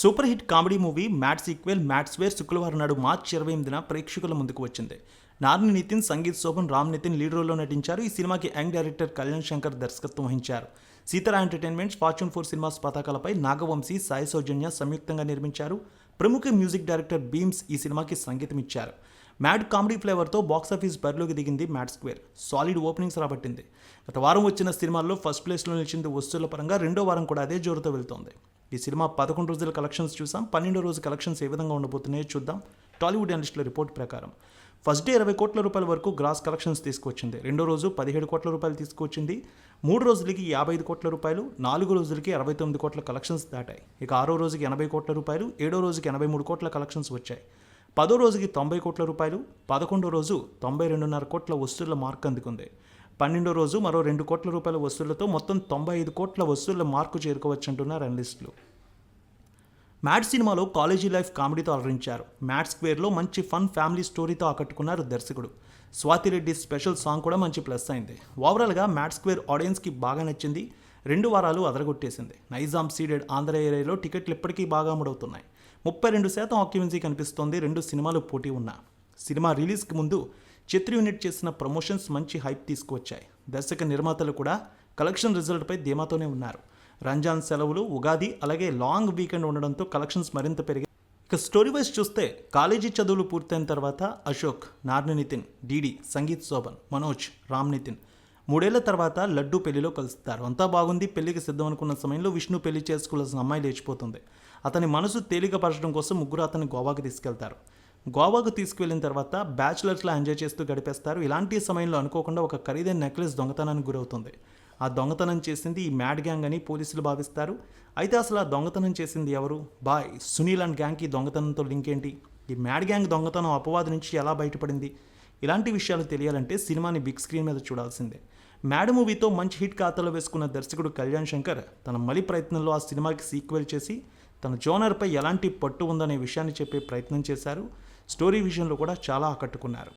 Super hit comedy movie Mad sequel Mad wear శుక్రవారం నాడు మార్చి ఇరవై ఎనిమిదిన ప్రేక్షకుల ముందుకు వచ్చింది. నార్ని నితిన్ సంగీత్ శోభన్ రామ్ నితిన్ లీడ్ రోల్లో నటించారు. ఈ సినిమాకి యంగ్ డైరెక్టర్ కళ్యాణ్ శంకర్ దర్శకత్వం వహించారు. Sithara entertainments fortune four cinemas పతాకాలపై Nagavamsi Sai Soujanya సంయుక్తంగా నిర్మించారు. ప్రముఖ మ్యూజిక్ డైరెక్టర్ బీమ్స్ ఈ సినిమాకి సంగీతం ఇచ్చారు. మ్యాడ్ కామెడీ ఫ్లేవర్తో బాక్సాఫీస్ బరిలోకి దిగింది మ్యాడ్ స్క్వేర్. సాలిడ్ ఓపెనింగ్స్ రాబట్టింది. గత వారం వచ్చిన సినిమాల్లో ఫస్ట్ ప్లేస్లో నిలిచింది వస్తువుల పరంగా రెండో వారం కూడా అదే జోరుతో వెళ్తోంది. ఈ సినిమా పదకొండు రోజుల కలెక్షన్స్ చూసాం పన్నెండో రోజు కలెక్షన్స్ ఏ విధంగా ఉండబోతున్నాయో చూద్దాం. టాలీవుడ్ అనలిస్టుల రిపోర్ట్ ప్రకారం ఫస్ట్ డే ఇరవై కోట్ల రూపాయల వరకు గ్రాస్ కలెక్షన్స్ తీసుకొచ్చింది రెండో రోజు పదిహేడు కోట్ల రూపాయలు తీసుకొచ్చింది మూడు రోజులకి యాభై ఐదు కోట్ల రూపాయలు నాలుగు రోజులకి అరవై తొమ్మిది కోట్ల కలెక్షన్స్ దాటాయి. ఇక ఆరో రోజుకి ఎనభై కోట్ల రూపాయలు ఏడో రోజుకి ఎనభై మూడు కోట్ల కలెక్షన్స్ వచ్చాయి. పదో రోజుకి తొంభై కోట్ల రూపాయలు పదకొండో రోజు తొంభై రెండున్నర కోట్ల వసూళ్ళ మార్క్ అందుకుంది. పన్నెండో రోజు మరో రెండు కోట్ల రూపాయల వస్తువులతో మొత్తం తొంభై ఐదు కోట్ల వస్తువుల మార్కు చేరుకోవచ్చంటున్నారు అనలిస్టులు మ్యాడ్ సినిమాలో కాలేజీ లైఫ్ కామెడీతో అలరించారు. మ్యాడ్ స్క్వేర్లో మంచి ఫన్ ఫ్యామిలీ స్టోరీతో ఆకట్టుకున్నారు దర్శకుడు. స్వాతిరెడ్డి స్పెషల్ సాంగ్ కూడా మంచి ప్లస్ అయింది. ఓవరాల్గా మ్యాడ్ స్క్వేర్ ఆడియన్స్కి బాగా నచ్చింది. రెండు వారాలు అదరగొట్టేసింది. నైజాం సీడెడ్ ఆంధ్ర ఏరియాలో టికెట్లు ఇప్పటికీ బాగా అమ్ముడవుతున్నాయి ముప్పై రెండు శాతం ఆక్యుమెన్సీ కనిపిస్తోంది. రెండు సినిమాలు పోటీ ఉన్నా. సినిమా రిలీజ్కి ముందు చిత్ర యూనిట్ చేసిన ప్రమోషన్స్ మంచి హైప్ తీసుకువచ్చాయి. దర్శక నిర్మాతలు కూడా కలెక్షన్ రిజల్ట్పై ధీమాతోనే ఉన్నారు. రంజాన్ సెలవులు ఉగాది అలాగే లాంగ్ వీకెండ్ ఉండడంతో కలెక్షన్స్ మరింత పెరిగాయి. ఇక స్టోరీ వైజ్ చూస్తే కాలేజీ చదువులు పూర్తయిన తర్వాత అశోక్ నార్ని నితిన్ డీడీ సంగీత్ శోభన్ మనోజ్ రామ్ నితిన్. మూడేళ్ళ తర్వాత లడ్డు పెళ్ళిలో కలుస్తారు. అంతా బాగుంది పెళ్ళికి సిద్ధం అనుకున్న సమయంలో విష్ణు పెళ్ళి చేసుకోవాల్సిన అమ్మాయి లేచిపోతుంది. అతని మనసు తేలికపరచడం కోసం ముగ్గురు అతన్ని గోవాకి తీసుకెళ్తారు. గోవాకు తీసుకువెళ్ళిన తర్వాత బ్యాచిలర్స్లా ఎంజాయ్ చేస్తూ గడిపేస్తారు. ఇలాంటి సమయంలో అనుకోకుండా ఒక ఖరీదైన నెక్లెస్ దొంగతనానికి గురవుతుంది. ఆ దొంగతనం చేసింది ఈ మ్యాడ్ గ్యాంగ్ అని పోలీసులు భావిస్తారు. అయితే అసలు ఆ దొంగతనం చేసింది ఎవరు? బాయ్ సునీల్ అండ్ గ్యాంగ్కి దొంగతనంతో లింక్ ఏంటి? ఈ మ్యాడ్ గ్యాంగ్ దొంగతనం అపవాదు నుంచి ఎలా బయటపడింది? ఇలాంటి విషయాలు తెలియాలంటే సినిమాని బిగ్ స్క్రీన్ మీద చూడాల్సిందే. మ్యాడ్ మూవీతో మంచి హిట్ ఖాతాలో వేసుకున్న దర్శకుడు కళ్యాణ్ శంకర్ తన మలి ప్రయత్నంలో ఆ సినిమాకి సీక్వెల్ చేసి తన జోనర్పై ఎలాంటి పట్టు ఉందనే విషయాన్ని చెప్పే ప్రయత్నం చేశారు. స్టోరీ విషయంలో కూడా చాలా ఆకట్టుకున్నారు.